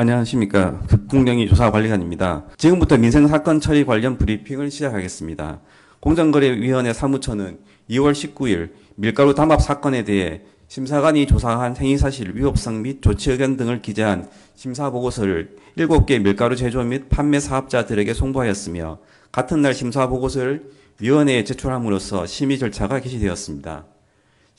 안녕하십니까. 국공정위 조사관리관입니다. 지금부터 민생사건 처리 관련 브리핑을 시작하겠습니다. 공정거래위원회 사무처는 2월 19일 밀가루 담합 사건에 대해 심사관이 조사한 행위사실, 위법성 및 조치 의견 등을 기재한 심사보고서를 7개 밀가루 제조 및 판매 사업자들에게 송부하였으며 같은 날 심사보고서를 위원회에 제출함으로써 심의 절차가 개시되었습니다.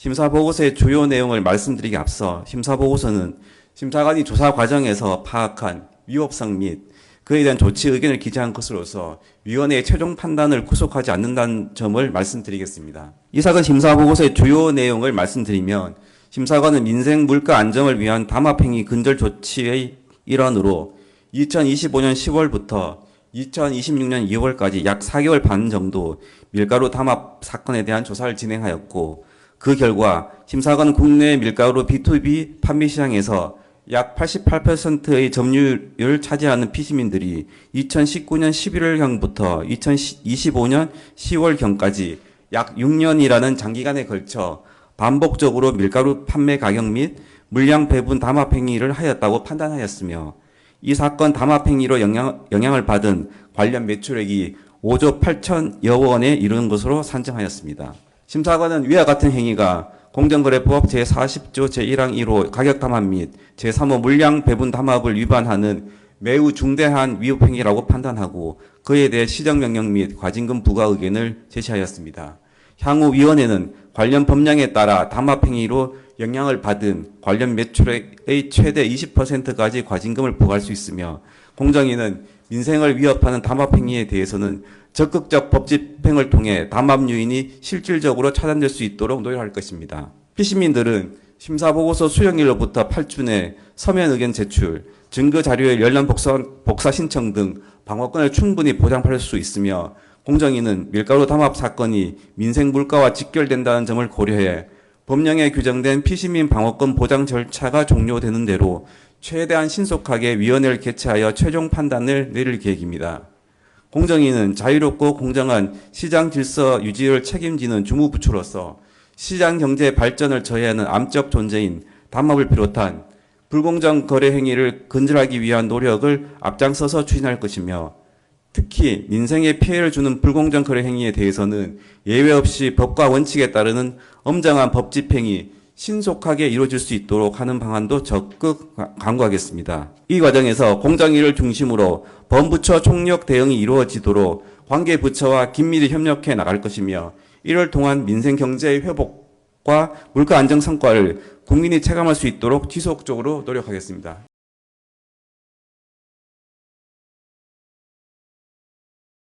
심사보고서의 주요 내용을 말씀드리기 앞서 심사보고서는 심사관이 조사 과정에서 파악한 위법성 및 그에 대한 조치 의견을 기재한 것으로서 위원회의 최종 판단을 구속하지 않는다는 점을 말씀드리겠습니다. 이 사건 심사 보고서의 주요 내용을 말씀드리면 심사관은 민생 물가 안정을 위한 담합행위 근절 조치의 일환으로 2025년 10월부터 2026년 2월까지 약 4개월 반 정도 밀가루 담합 사건에 대한 조사를 진행하였고 그 결과 심사관은 국내 밀가루 B2B 판매 시장에서 약 88%의 점유율을 차지하는 피시민들이 2019년 11월경부터 2025년 10월경까지 약 6년이라는 장기간에 걸쳐 반복적으로 밀가루 판매 가격 및 물량 배분 담합 행위를 하였다고 판단하였으며 이 사건 담합 행위로 영향, 영향을 받은 관련 매출액이 5조 8천여 원에 이르는 것으로 산정하였습니다. 심사관은 위와 같은 행위가 공정거래법 제40조 제1항 1호 가격 담합 및 제3호 물량 배분 담합을 위반하는 매우 중대한 위법 행위라고 판단하고 그에 대해 시정명령 및 과징금 부과 의견을 제시하였습니다. 향후 위원회는 관련 법령에 따라 담합 행위로 영향을 받은 관련 매출액의 최대 20%까지 과징금을 부과할 수 있으며 공정위는 민생을 위협하는 담합 행위에 대해서는 적극적 법 집행을 통해 담합 요인이 실질적으로 차단될 수 있도록 노력할 것입니다. 피시민들은 심사보고서 수령일로부터 8주 내 서면 의견 제출, 증거 자료의 열람 복사, 복사 신청 등 방어권을 충분히 보장받을 수 있으며 공정위는 밀가루 담합 사건이 민생 물가와 직결된다는 점을 고려해 법령에 규정된 피시민 방어권 보장 절차가 종료되는 대로 최대한 신속하게 위원회를 개최하여 최종 판단을 내릴 계획입니다. 공정위는 자유롭고 공정한 시장 질서 유지를 책임지는 주무부처로서 시장 경제 발전을 저해하는 암적 존재인 담합을 비롯한 불공정 거래 행위를 근절하기 위한 노력을 앞장서서 추진할 것이며 특히 민생에 피해를 주는 불공정 거래 행위에 대해서는 예외 없이 법과 원칙에 따르는 엄정한 법 집행이 신속하게 이루어질 수 있도록 하는 방안도 적극 강구하겠습니다. 이 과정에서 공정위를 중심으로 범부처 총력 대응이 이루어지도록 관계 부처와 긴밀히 협력해 나갈 것이며 이를 통한 민생 경제의 회복과 물가 안정 성과를 국민이 체감할 수 있도록 지속적으로 노력하겠습니다.